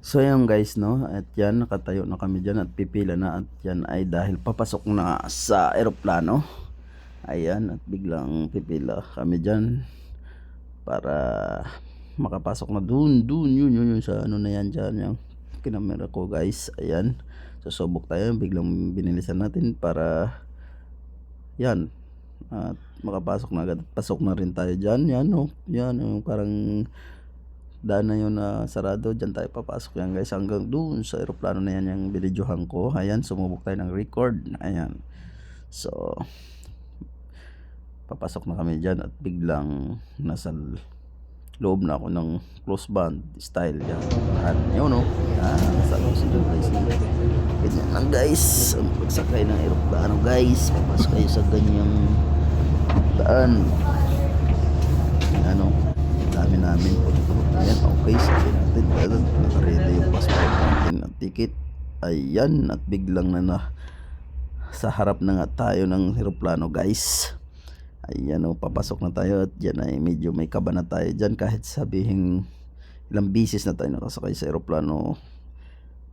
So yan guys no, at yan nakatayo na kami dyan at pipila na at yan ay dahil papasok na sa eroplano. Ayan at biglang pipila kami dyan para makapasok na dun, dun, yun, yun, yun sa ano na yan dyan, yung kinamera ko guys, ayan. Susubok tayo, biglang binilisan natin para yan, at makapasok na agad. Pasok na rin tayo dyan, yan oh, yan, yung parang daan na yun na sarado, dyan tayo papasok yan guys, hanggang dun sa aeroplano na yan yung binidyohan ko, ayan, sumubok tayo ng record, ayan. So, papasok na kami dyan at biglang nasa loob na ako ng close band style yan. At yun no, yan, sa loob sila guys. Ganyan lang guys, ang pagsakay ng aeroplano guys, papasok kayo sa ganyang daan. Namin po. Ayan, okay, sabi natin, ayan, nakaredy yung passport natin at ticket. Ayan, at biglang na na sa harap na nga tayo ng aeroplano guys. Ayan o, papasok na tayo at dyan ay medyo may kaba na tayo dyan kahit sabihin ilang bisis na tayo nakasakay sa aeroplano.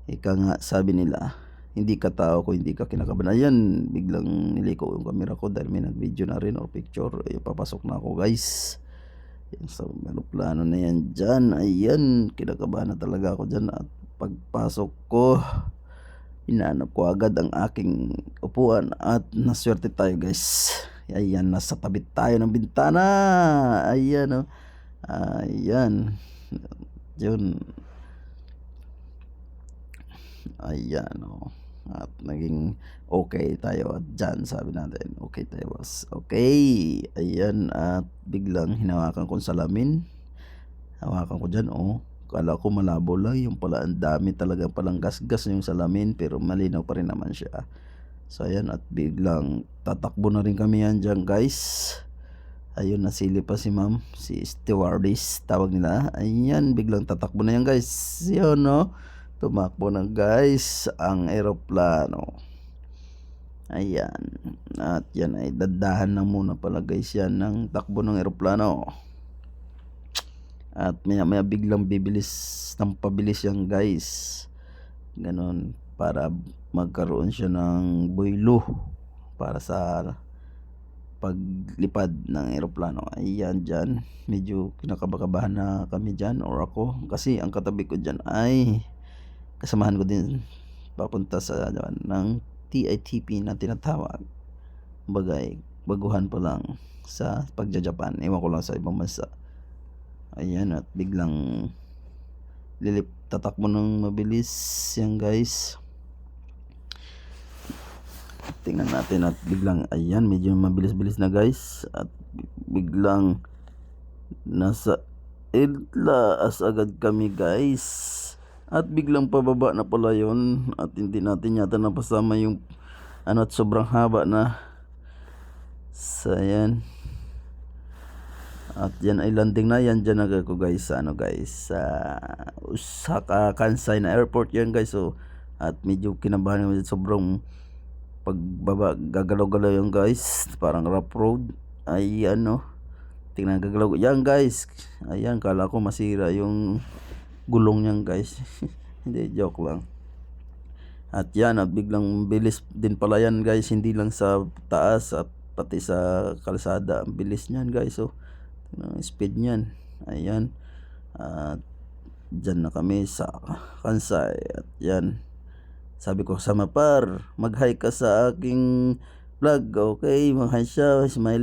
Ika nga, sabi nila, hindi ka tao kung hindi ka kinakabahan. Ayan, biglang niliko yung camera ko dahil may nag-video na rin or picture. Ayan, papasok na ako guys. Ayan, sa aeroplano na yan dyan. Ayan, kinakabahan na talaga ako dyan at pagpasok ko, Hinanap ko agad ang aking upuan at naswerte tayo guys. Ayan, nasa tabi tayo ng bintana. Ayan oh. Ayan. Yun. Ayan oh. At naging okay tayo at dyan sabi natin okay tayo boss. Okay. Ayan at biglang hinawakan ko ang salamin. Hawakan ko dyan oh. Kala ko malabo lang yung pala ang dami talaga palang gasgas yung salamin pero malinaw pa rin naman siya. So ayan at biglang tatakbo na rin kami yan dyan guys. Ayun nasili pa si ma'am, si stewardess tawag nila. Ayan biglang tatakbo na yan guys. Yun no. Tumakbo na guys ang eroplano. Ayan. At yan ay dadahan na muna pala guys yan ng takbo ng eroplano. At maya maya biglang bibilis ng pabilis yan guys. Ganon. Para magkaroon siya ng buwilo. Para sa paglipad ng eroplano. Ayan dyan. Medyo kinakabakabahan na kami dyan or ako. Kasi ang katabi ko dyan ay kasamahan ko din papunta sa dyan, ng TITP na tinatawag. Bagay, baguhan pa lang sa pagja-Japan. Ewan ko lang sa ibang bansa. Ayan at biglang lilip tatakbo ng mabilis yan guys. Tingnan natin at biglang ayan medyo mabilis-bilis na guys at biglang nasa Idlaas agad kami guys. At biglang pababa na pala yon at hindi natin yata napasama yung ano at sobrang haba na. So. At yan ay landing na. Yan dyan agad ko guys. Sa ano guys? Sa Osaka Kansai na airport yan guys. So at medyo kinabahan naman sobrang pagbaba. Gagalaw-galaw yan guys. Parang rough road. Ay ano? Tingnan gagalaw. Yan guys. Ayan kala ko masira yung gulong niyan guys hindi joke lang at yan at biglang bilis din pala yan guys hindi lang sa taas at pati sa kalsada ang bilis niyan guys so ng speed niyan. Ayan. At dyan na kami sa Kansai. At yan. Sabi ko sa Mapar, mag-hi ka sa aking vlog. Okay, mag-hi siya. Smiley.